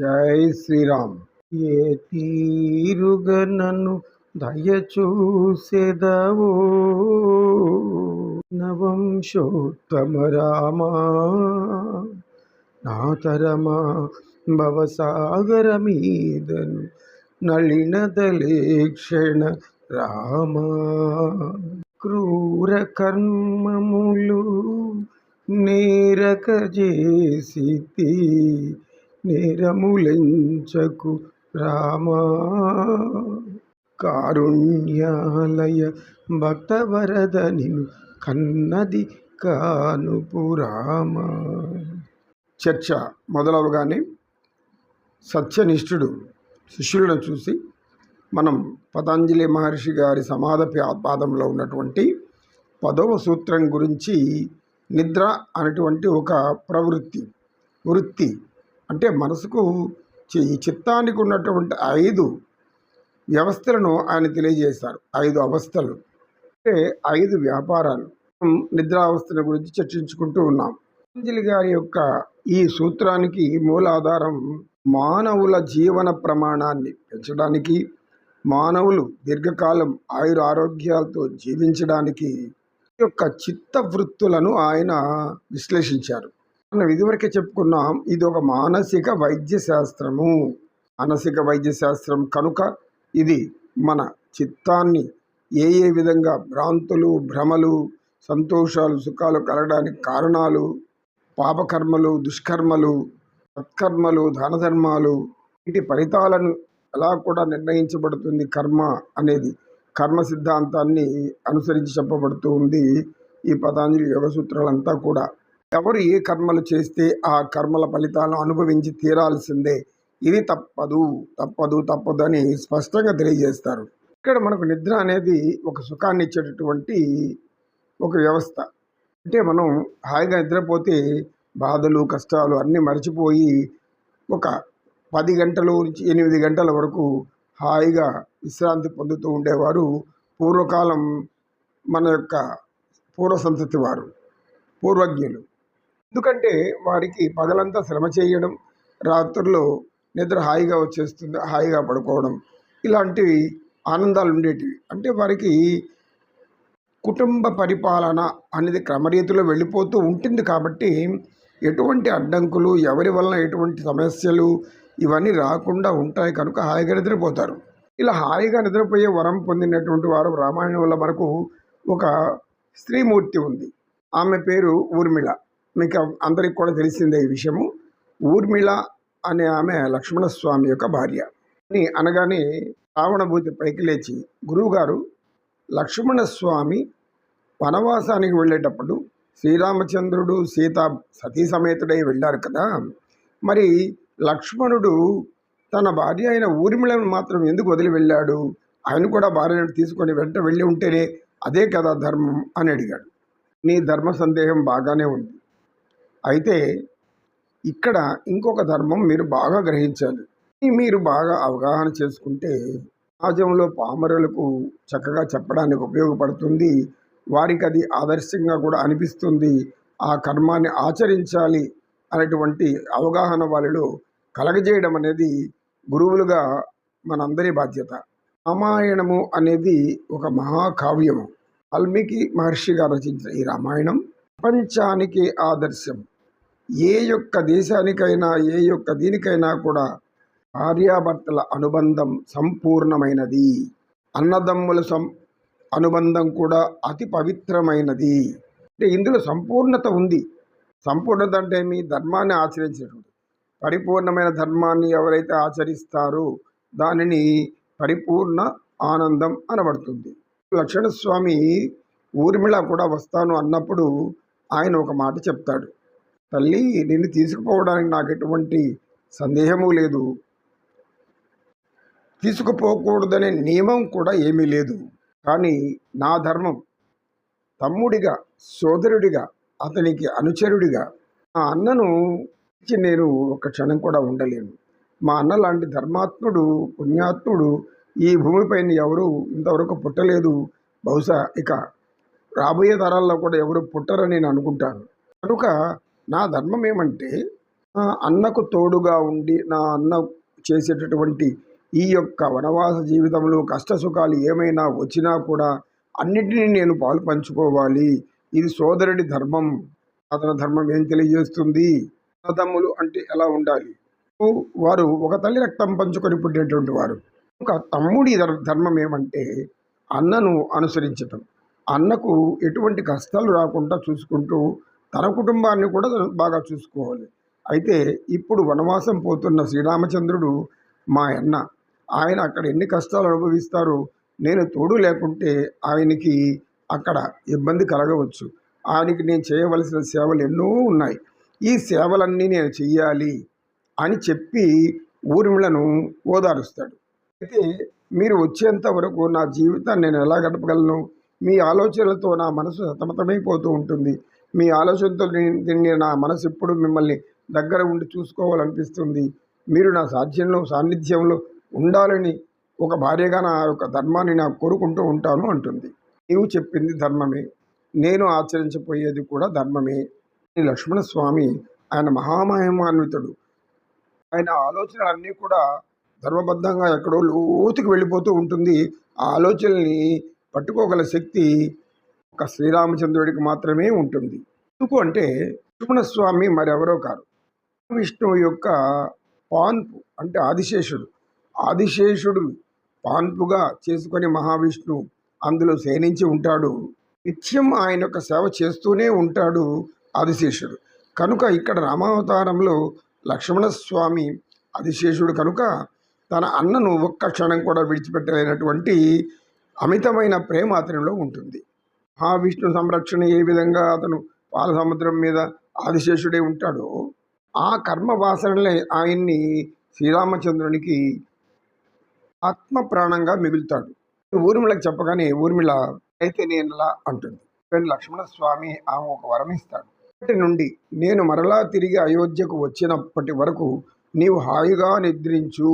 జై శ్రీరామ్. ఏ తీరుగ నన్ను దయచూసెదవో? నవంశోత్తమ రామా నాతరమా భవసాగర మీదను నళినదలేక్షణ రామా. క్రూర కర్మములు నేరక చేసి నిరములించకు రామా. కారుణ్యాలయ భక్తవరద నిను కన్నది కానుపు రామా. చర్చ మొదలవగానే సత్యనిష్ఠుడు శిష్యులను చూసి మనం పతంజలి మహర్షి గారి సమాధ పాదంలో ఉన్నటువంటి పదవ సూత్రం గురించి నిద్ర అనేటువంటి ఒక ప్రవృత్తి వృత్తి అంటే మనసుకు ఈ చిత్తానికి ఉన్నటువంటి ఐదు వ్యవస్థలను ఆయన తెలియజేశారు. ఐదు అవస్థలు. అంటే ఐదు వ్యాపారాలు. నిద్రావస్థల గురించి చర్చించుకుంటూ ఉన్నాం. పతంజలి గారి యొక్క ఈ సూత్రానికి మూలాధారం మానవుల జీవన ప్రమాణాన్ని పెంచడానికి మానవులు దీర్ఘకాలం ఆయుర ఆరోగ్యాలతో జీవించడానికి ఈ యొక్క చిత్త వృత్తులను ఆయన విశ్లేషించారు. మనం ఇదివరకే చెప్పుకున్నాం ఇది ఒక మానసిక వైద్య శాస్త్రము మానసిక వైద్య శాస్త్రం కనుక ఇది మన చిత్తాన్ని ఏ ఏ విధంగా భ్రాంతులు భ్రమలు సంతోషాలు సుఖాలు కలగడానికి కారణాలు పాపకర్మలు దుష్కర్మలు సత్కర్మలు దానధర్మాలు వీటి ఫలితాలను ఎలా కూడా నిర్ణయించబడుతుంది కర్మ అనేది కర్మ సిద్ధాంతాన్ని అనుసరించి చెప్పబడుతూ ఉంది ఈ పతాంజలి యోగ సూత్రాలంతా కూడా. ఎవరు ఏ కర్మలు చేస్తే ఆ కర్మల ఫలితాలను అనుభవించి తీరాల్సిందే. ఇది తప్పదు తప్పదు తప్పదు అని స్పష్టంగా తెలియజేస్తారు. ఇక్కడ మనకు నిద్ర అనేది ఒక సుఖాన్ని ఇచ్చేటటువంటి ఒక వ్యవస్థ. అంటే మనం హాయిగా నిద్రపోతే బాధలు కష్టాలు అన్నీ మర్చిపోయి ఒక పది గంటల నుంచి ఎనిమిది గంటల వరకు హాయిగా విశ్రాంతి పొందుతూ ఉండేవారు. పూర్వకాలం మన యొక్క పూర్వ సంతతి వారు పూర్వజ్ఞులు. ఎందుకంటే వారికి పగలంతా శ్రమ చేయడం రాత్రుల్లో నిద్ర హాయిగా వచ్చేస్తుంది హాయిగా పడుకోవడం ఇలాంటివి ఆనందాలు ఉండేటివి. అంటే వారికి కుటుంబ పరిపాలన అనేది క్రమరీతిలో వెళ్ళిపోతూ ఉంటుంది కాబట్టి ఎటువంటి అడ్డంకులు ఎవరి వలన ఎటువంటి సమస్యలు ఇవన్నీ రాకుండా ఉంటాయి కనుక హాయిగా నిద్రపోతారు. ఇలా హాయిగా నిద్రపోయే వరం పొందినటువంటి వారు రామాయణం వల్ల మనకు ఒక స్త్రీమూర్తి ఉంది. ఆమె పేరు ఊర్మిళ. మీకు అందరికి కూడా తెలిసిందే ఈ విషయము. ఊర్మిళ అనే ఆమె లక్ష్మణస్వామి యొక్క భార్య. అని అనగానే రావణభూతి పైకి లేచి గురువుగారు లక్ష్మణస్వామి వనవాసానికి వెళ్ళేటప్పుడు శ్రీరామచంద్రుడు సీత సతీ సమేతుడై వెళ్ళారు కదా. మరి లక్ష్మణుడు తన భార్య అయిన ఊర్మిళను మాత్రం ఎందుకు వదిలి వెళ్ళాడు? ఆయన కూడా భార్యను తీసుకొని వెంట వెళ్ళి ఉంటేనే అదే కదా ధర్మం అని అడిగాడు. నీ ధర్మ సందేహం బాగానే ఉంది. అయితే ఇక్కడ ఇంకొక ధర్మం మీరు బాగా గ్రహించాలి. ఇది మీరు బాగా అవగాహన చేసుకుంటే సమాజంలో పామరులకు చక్కగా చెప్పడానికి ఉపయోగపడుతుంది. వారికి అది ఆదర్శంగా కూడా అనిపిస్తుంది. ఆ కర్మాన్ని ఆచరించాలి అనేటువంటి అవగాహన వాళ్ళలో కలగజేయడం అనేది గురువులుగా మనందరి బాధ్యత. రామాయణము అనేది ఒక మహాకావ్యము. వాల్మీకి మహర్షి గారు రచించిన ఈ రామాయణం ప్రపంచానికి ఆదర్శం. ఏ యొక్క దేశానికైనా ఏ యొక్క దీనికైనా కూడా భార్యాభర్తల అనుబంధం సంపూర్ణమైనది. అన్నదమ్ముల సం అనుబంధం కూడా అతి పవిత్రమైనది. అంటే ఇందులో సంపూర్ణత ఉంది. సంపూర్ణత అంటే మీ ధర్మాన్ని ఆచరించినటువంటి పరిపూర్ణమైన ధర్మాన్ని ఎవరైతే ఆచరిస్తారో దానిని పరిపూర్ణ ఆనందం అనబడుతుంది. లక్ష్మణస్వామి ఊర్మిళ కూడా వస్తాను అన్నప్పుడు ఆయన ఒక మాట చెప్తాడు. తల్లి నిన్ను తీసుకుపోవడానికి నాకు ఎటువంటి సందేహము లేదు. తీసుకుపోకూడదనే నియమం కూడా ఏమీ లేదు. కానీ నా ధర్మం తమ్ముడిగా సోదరుడిగా అతనికి అనుచరుడిగా మా అన్నను నేను ఒక క్షణం కూడా ఉండలేను. మా అన్న లాంటి ధర్మాత్ముడు పుణ్యాత్ముడు ఈ భూమిపైన ఎవరు ఇంతవరకు పుట్టలేదు. బహుశా ఇక రాబోయే తరాల్లో కూడా ఎవరు పుట్టరని నేను అనుకుంటాను. కనుక నా ధర్మం ఏమంటే అన్నకు తోడుగా ఉండి నా అన్న చేసేటటువంటి ఈ యొక్క వనవాస జీవితంలో కష్ట సుఖాలు ఏమైనా వచ్చినా కూడా అన్నిటినీ నేను పాలు పంచుకోవాలి. ఇది సోదరుడి ధర్మం. అతని ధర్మం ఏం తెలియజేస్తుంది? అన్నదమ్ములు అంటే ఎలా ఉండాలి? వారు ఒక తల్లి రక్తం పంచుకొని పుట్టినటువంటి వారు. ఒక తమ్ముడి ధర్మం ఏమంటే అన్నను అనుసరించటం. అన్నకు ఎటువంటి కష్టాలు రాకుండా చూసుకుంటూ తన కుటుంబాన్ని కూడా బాగా చూసుకోవాలి. అయితే ఇప్పుడు వనవాసం పోతున్న శ్రీరామచంద్రుడు మా అన్న ఆయన అక్కడ ఎన్ని కష్టాలు అనుభవిస్తారో నేను తోడు లేకుంటే ఆయనకి అక్కడ ఇబ్బంది కలగవచ్చు. ఆయనకి నేను చేయవలసిన సేవలు ఎన్నో ఉన్నాయి. ఈ సేవలన్నీ నేను చెయ్యాలి అని చెప్పి ఊర్మిళను ఓదారుస్తాడు. అయితే మీరు వచ్చేంత వరకు నా జీవితాన్ని నేను ఎలా గడపగలను? మీ ఆలోచనలతో నా మనసు సతమతమైపోతూ ఉంటుంది. మీ ఆలోచనతో నేను- నా మనసు ఎప్పుడు మిమ్మల్ని దగ్గర ఉండి చూసుకోవాలనిపిస్తుంది. మీరు నా సాధ్యంలో సాన్నిధ్యంలో ఉండాలని ఒక భార్యగా నా యొక్క ధర్మాన్ని నాకు కోరుకుంటూ ఉంటాను అంటుంది. నీవు చెప్పింది ధర్మమే. నేను ఆచరించబోయేది కూడా ధర్మమే. లక్ష్మణ స్వామి ఆయన మహామహిమాన్వితుడు. ఆయన ఆలోచనలన్నీ కూడా ధర్మబద్ధంగా ఎక్కడో లోతుకు వెళ్ళిపోతూ ఉంటుంది. ఆ ఆలోచనల్ని పట్టుకోగల శక్తి ఒక శ్రీరామచంద్రుడికి మాత్రమే ఉంటుంది. ఎందుకు అంటే లక్ష్మణస్వామి మరెవరో కాదు విష్ణువు యొక్క పాన్పు అంటే ఆదిశేషుడు. ఆదిశేషుడు పాన్పుగా చేసుకొని మహావిష్ణువు అందులో సేనించి ఉంటాడు. నిత్యం ఆయన యొక్క సేవ చేస్తూనే ఉంటాడు ఆదిశేషుడు. కనుక ఇక్కడ రామావతారంలో లక్ష్మణస్వామి ఆదిశేషుడు కనుక తన అన్నను ఒక్క క్షణం కూడా విడిచిపెట్టలేనటువంటి అమితమైన ప్రేమ అతనిలో ఉంటుంది. మహావిష్ణు సంరక్షణ ఏ విధంగా అతను పాల సముద్రం మీద ఆదిశేషుడే ఉంటాడో ఆ కర్మ వాసనలే ఆయన్ని శ్రీరామచంద్రునికి ఆత్మ ప్రాణంగా మిగులుతాడు. ఊర్మిళకి చెప్పగానే ఊర్మిళ అయితే నేనులా అంటుంది. కానీ లక్ష్మణస్వామి ఆమె ఒక వరం ఇస్తాడు అప్పటి నుండి నేను మరలా తిరిగి అయోధ్యకు వచ్చినప్పటి వరకు నీవు హాయిగా నిద్రించు.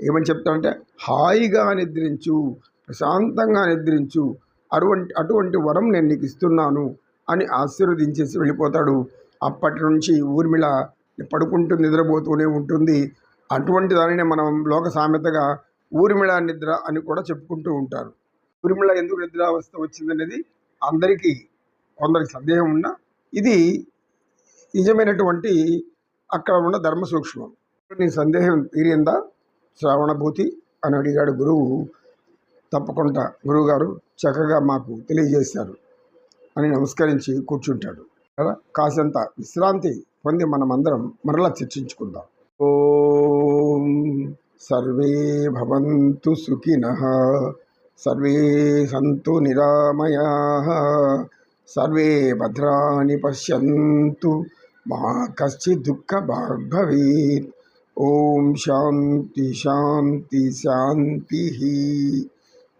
ఏమని చెప్తానంటే హాయిగా నిద్రించు ప్రశాంతంగా నిద్రించు అటువంటి అటువంటి వరం నేను నీకు ఇస్తున్నాను అని ఆశీర్వదించేసి వెళ్ళిపోతాడు. అప్పటి నుంచి ఊర్మిళ పడుకుంటూ నిద్రపోతూనే ఉంటుంది. అటువంటి దానినే మనం లోక సామెతగా ఊర్మిళ నిద్ర అని కూడా చెప్పుకుంటూ ఉంటారు. ఊర్మిళ ఎందుకు నిద్రావస్థ వచ్చిందనేది అందరికీ కొందరికి సందేహం ఉన్నా ఇది నిజమైనటువంటి అక్కడ ఉన్న ధర్మ సూక్ష్మం నీ సందేహం తీరిందా? శ్రావణభూతి అని అడిగాడు గురువు. తప్పకుండా గురువుగారు చక్కగా మాకు తెలియజేశారు అని నమస్కరించి కూర్చుంటాడు. కాసంత విశ్రాంతి పొంది మనమందరం మరలా చర్చించుకుందాం. ఓం సర్వే భవంతు సుఖిన సర్వే సంతు నిరామయా సర్వే భద్రాణి పశ్యంతు మా కశ్చిత్ దుఃఖ భాగ్భవీత్. ఓం శాంతి శాంతి శాంతి.